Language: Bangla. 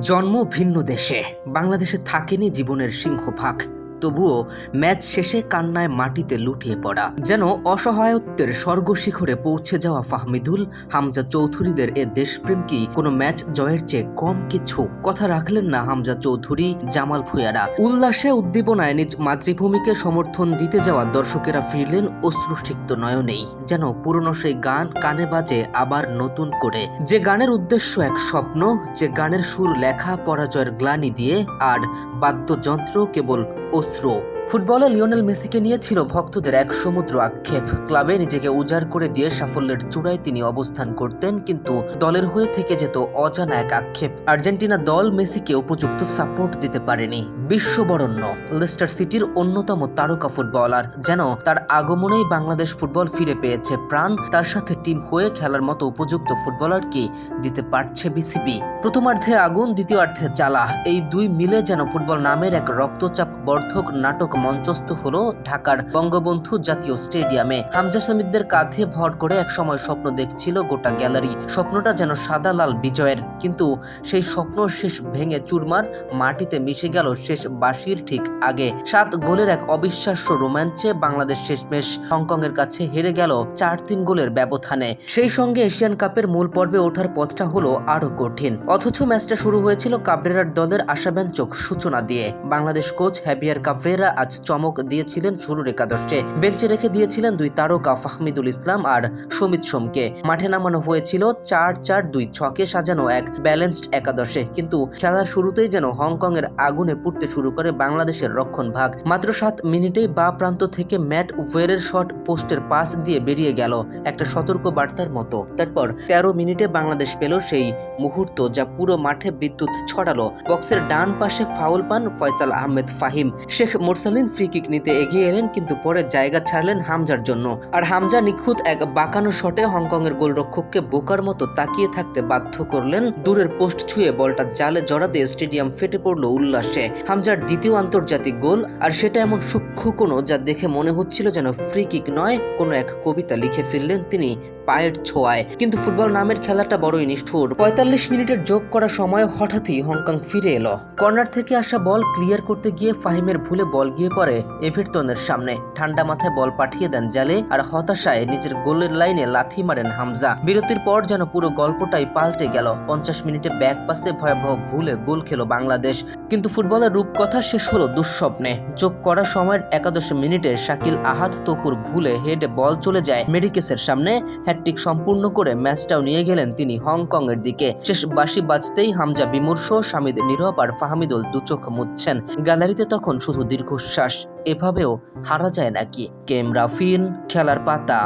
জন্ম ভিন্ন দেশে। বাংলাদেশে থাকেনি জীবনের সিংহভাগ। তবুও ম্যাচ শেষে কান্নায় মাটিতে লুটিয়ে পড়া। যেন অসহায়ত্বের স্বর্গশিখরে পৌঁছে যাওয়া ফাহমিদুল, হামজা চৌধুরীদের এ দেশপ্রেম কি কোনো ম্যাচ জয়ের চেয়ে কম কিছু? কথা রাখলেন না হামজা চৌধুরী, জামাল ভুয়ারা উল্লাসে উদ্দীপনায় নিজ মাতৃভূমিকে সমর্থন দিতে যাওয়া দর্শকেরা ফিরলেন অশ্রুসিক্ত নয়নেই। যেন পুরনো সেই গান কানে বাজে আবার নতুন করে। যে গানের উদ্দেশ্য এক স্বপ্ন, যে গানের সুর লেখা পরাজয়ের গ্লানি দিয়ে, আর বাদ্যযন্ত্র কেবল অস্ত্র ফুটবলে লিওনেল মেসিকে নিয়ে ছিল ভক্তদের এক সমুদ্র আক্ষেপ। ক্লাবে নিজেকে উজাড় করে দিয়ে সাফল্যের চূড়ায় তিনি অবস্থান করতেন, কিন্তু দলের হয়ে থেকে যেত অজানা এক আক্ষেপ। আর্জেন্টিনা দল মেসিকে উপযুক্ত সাপোর্ট দিতে পারেনি। বিশ্ববরণ্য, লেস্টার সিটির অন্যতম তারকা ফুটবলার। যেন তার আগমনেই বাংলাদেশ ফুটবল ফিরে পেয়েছে প্রাণ, তার সাথে টিম হয়ে খেলার মতো উপযুক্ত ফুটবলারকে দিতে পারছে বিসিবি। প্রথমার্ধে আগুন, দ্বিতীয়ার্ধে জ্বালা। এই দুই মিলে যেন ফুটবল নামের এক রক্তচাপ বর্ধক নাটক মঞ্চস্থ হলো ঢাকার বঙ্গবন্ধু জাতীয় স্টেডিয়ামে। হামজা সামিদদের কাঁধে ভর করে এক সময় স্বপ্ন দেখছিল গোটা গ্যালারি। স্বপ্নটা যেন সাদা লাল বিজয়ের। কিন্তু সেই স্বপ্ন শেষ ভেঙে চুরমার, মাটিতে মিশে গেল শেষ বাসির ঠিক আগে। সাত গোলের এক অবিশ্বাস্য রোমাঞ্চে বাংলাদেশ শেষমেশ হংকংয়ের কাছে হেরে গেল চার তিন গোলের ব্যবধানে। সেই সঙ্গে এশিয়ান কাপের মূল পর্বে ওঠার পথটা হলো আরও কঠিন। অথচ ম্যাচটা শুরু হয়েছিল কাবরেরার দলের আশাব্যঞ্জক সূচনা দিয়ে। বাংলাদেশ কোচ হ্যাভিয়ার কাবরেরা আজ চমক দিয়েছিলেন শুরুর একাদশে। বেঞ্চে রেখে দিয়েছিলেন দুই তারকা ফাহমিদুল ইসলাম আর সমিত সোমকে। মাঠে নামানো হয়েছিল চার চার দুই ছকে সাজানো এক ব্যালেন্সড একাদশে। কিন্তু খেলার শুরুতেই যেন হংকং এর আগুনে পুড়তে শুরু করে বাংলাদেশের রক্ষণ ভাগ। মাত্র সাত মিনিটেই বা প্রান্ত থেকে ম্যাট ওয়েরের শট পোস্টের পাস দিয়ে বেরিয়ে গেল একটা সতর্ক বার্তার মতো। তারপর তেরো মিনিটে বাংলাদেশ পেল সেই মুহূর্ত যা পুরো মাঠে বিদ্যুৎ ছড়ালো। বক্সের ডান পাশে ফাউল পান ফয়সাল আহমেদ ফাহিম। শেখ মোরসালিন ফ্রি কিক নিতে এগিয়ে এলেন, কিন্তু পরে জায়গা ছাড়লেন হামজার জন্য। আর হামজা নিখুঁত এক বাঁকানো শটে হংকংয়ের গোলরক্ষককে বোকার মতো তাকিয়ে থাকতে বাধ্য করলেন। দূরের পোস্ট ছুঁয়ে বলটা জালে জড়াতে স্টেডিয়াম ফেটে পড়ল উল্লাসে। হামজার দ্বিতীয় আন্তর্জাতিক গোল, আর সেটা এমন সূক্ষ্ম কোনো যা দেখে মনে হচ্ছিল যেন ফ্রি কিক নয়, কোনো এক কবিতা লিখে ফেললেন তিনি পায়ের ছোঁয়ায়। কিন্তু ফুটবল নামের খেলাটা বড়ই নিষ্ঠুর। পঁয়তাল্লিশ মিনিটের যোগ করার সময় হঠাৎই হংকং ফিরে এলো। কর্নার থেকে আসা বল ক্লিয়ার করতে গিয়ে ফাহিমের ভুলে বল গিয়ে পড়ে এভিরটনের সামনে। ঠান্ডা মাথায় বল পাঠিয়ে দেন জালে, আর হতাশায় নিজের গোলের লাইনে লাথি মারেন হামজা। বিরতির পর যেন পুরো গল্পটাই পাল্টে গেল। পঞ্চাশ মিনিটে ব্যাক পাসে ভয়াবহ ভুলে গোল খেলো বাংলাদেশ। কিন্তু ফুটবলের রূপকথা শেষ হলো দুঃস্বপ্নে। যোগ করার সময়ের একাদশ মিনিটে শাকিল আহাত তপুর ভুলে হেডে বল চলে যায় মেডিকেসের সামনে। হ্যাটট্রিক সম্পূর্ণ করে ম্যাচটাও নিয়ে গেলেন তিনি হংকং এর দিকে। শেষ বাসি বাজতেই হামজা বিমর্ষ স্বামীদ নীরব আর ফাহামিদুল দুচোখ মুচ্ছেন গ্যালারিতে তখন শুধু দীর্ঘশ্বাস, এভাবেও হারা যায় নাকি? কেম রাফিন, খেলার পাতা।